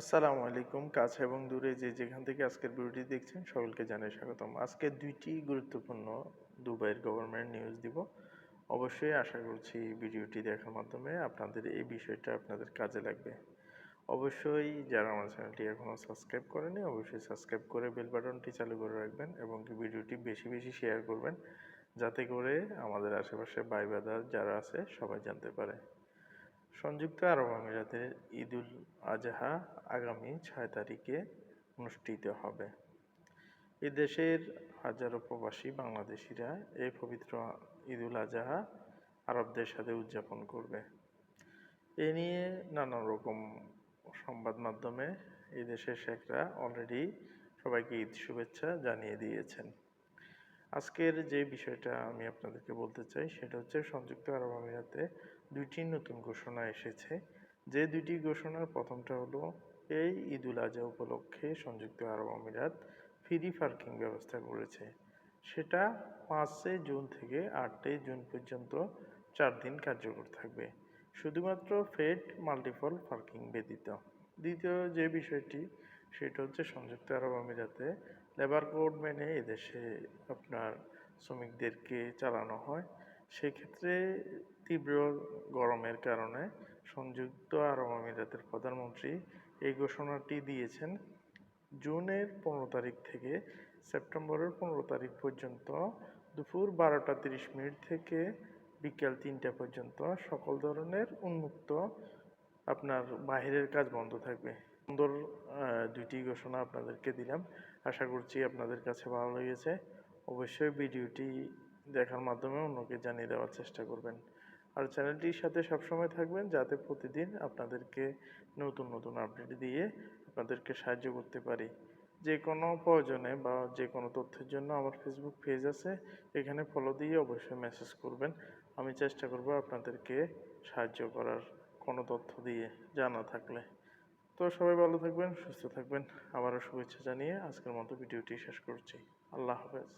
আসসালামু আলাইকুম, কাছে এবং দূরে যে যেখান থেকে আজকের ভিডিওটি দেখছেন সকলকে জানাই স্বাগতম। আজকে দুইটি গুরুত্বপূর্ণ দুবাইয়ের গভর্নমেন্ট নিউজ দিব। অবশ্যই আশা করছি ভিডিওটি দেখার মাধ্যমে আপনাদের এই বিষয়টা আপনাদের কাজে লাগবে। অবশ্যই যারা আমার চ্যানেলটি এখনও সাবস্ক্রাইব করেনি অবশ্যই সাবস্ক্রাইব করে বেল বাটনটি চালু করে রাখবেন এবং ভিডিওটি বেশি বেশি শেয়ার করবেন, যাতে করে আমাদের আশেপাশে ভাই যারা আছে সবাই জানতে পারে। সংযুক্ত আরব আমিরাতের ঈদুল আজহা আগামী ছয় তারিখে অনুষ্ঠিত হবে। এ দেশের হাজারো প্রবাসী বাংলাদেশিরা এই পবিত্র ঈদুল আজহা আরবদের সাথে উদযাপন করবে। এ নিয়ে নানা রকম সংবাদ মাধ্যমে এদেশের শেখরা অলরেডি সবাইকে ঈদ শুভেচ্ছা জানিয়ে দিয়েছেন। আজকের যে বিষয়টা আমি আপনাদেরকে বলতে চাই, সেটা হচ্ছে সংযুক্ত আরব আমিরাতে দুইটি নতুন ঘোষণা এসেছে। যে দুইটি ঘোষণার প্রথমটা হলো, এই ঈদুল আজহা উপলক্ষে সংযুক্ত আরব আমিরাত ফ্রি পার্কিং ব্যবস্থা করেছে। সেটা পাঁচই জুন থেকে আটই জুন পর্যন্ত চার দিন কার্যকর থাকবে। শুধুমাত্র ফেড মাল্টিপল পার্কিং ব্যতীত। দ্বিতীয় যে বিষয়টি, সেটা হচ্ছে সংযুক্ত আরব আমিরাতে লেবার কোড মেনে এদেশে আপনার শ্রমিকদেরকে চালানো হয়। সেক্ষেত্রে তীব্র গরমের কারণে সংযুক্ত আরব আমিরাতের প্রধানমন্ত্রী এই ঘোষণাটি দিয়েছেন, জুনের পনেরো তারিখ থেকে সেপ্টেম্বরের পনেরো তারিখ পর্যন্ত দুপুর বারোটা তিরিশ মিনিট থেকে বিকেল তিনটা পর্যন্ত সকল ধরনের উন্মুক্ত আপনার বাহিরের কাজ বন্ধ থাকবে। সুন্দর দুইটি ঘোষণা আপনাদেরকে দিলাম। আশা করছি আপনাদের কাছে ভালো লেগেছে। অবশ্যই ভিডিওটি দেখার মাধ্যমে অন্যকে জানিয়ে দেওয়ার চেষ্টা করবেন। আর চ্যানেলটির সাথে সবসময় থাকবেন যাতে প্রতিদিন আপনাদেরকে নতুন নতুন আপডেট দিয়ে আপনাদেরকে সাহায্য করতে পারি। যে কোনো প্রয়োজনে বা যে কোনো তথ্যের জন্য আমার ফেসবুক পেজ আছে, এখানে ফলো দিয়ে অবশ্যই মেসেজ করবেন। আমি চেষ্টা করব আপনাদেরকে সাহায্য করার কোনো তথ্য দিয়ে জানা থাকলে। তো সবাই ভালো থাকবেন, সুস্থ থাকবেন। আবারও শুভেচ্ছা জানিয়ে আজকের মতো ভিডিওটি শেষ করছি। আল্লাহ হাফেজ।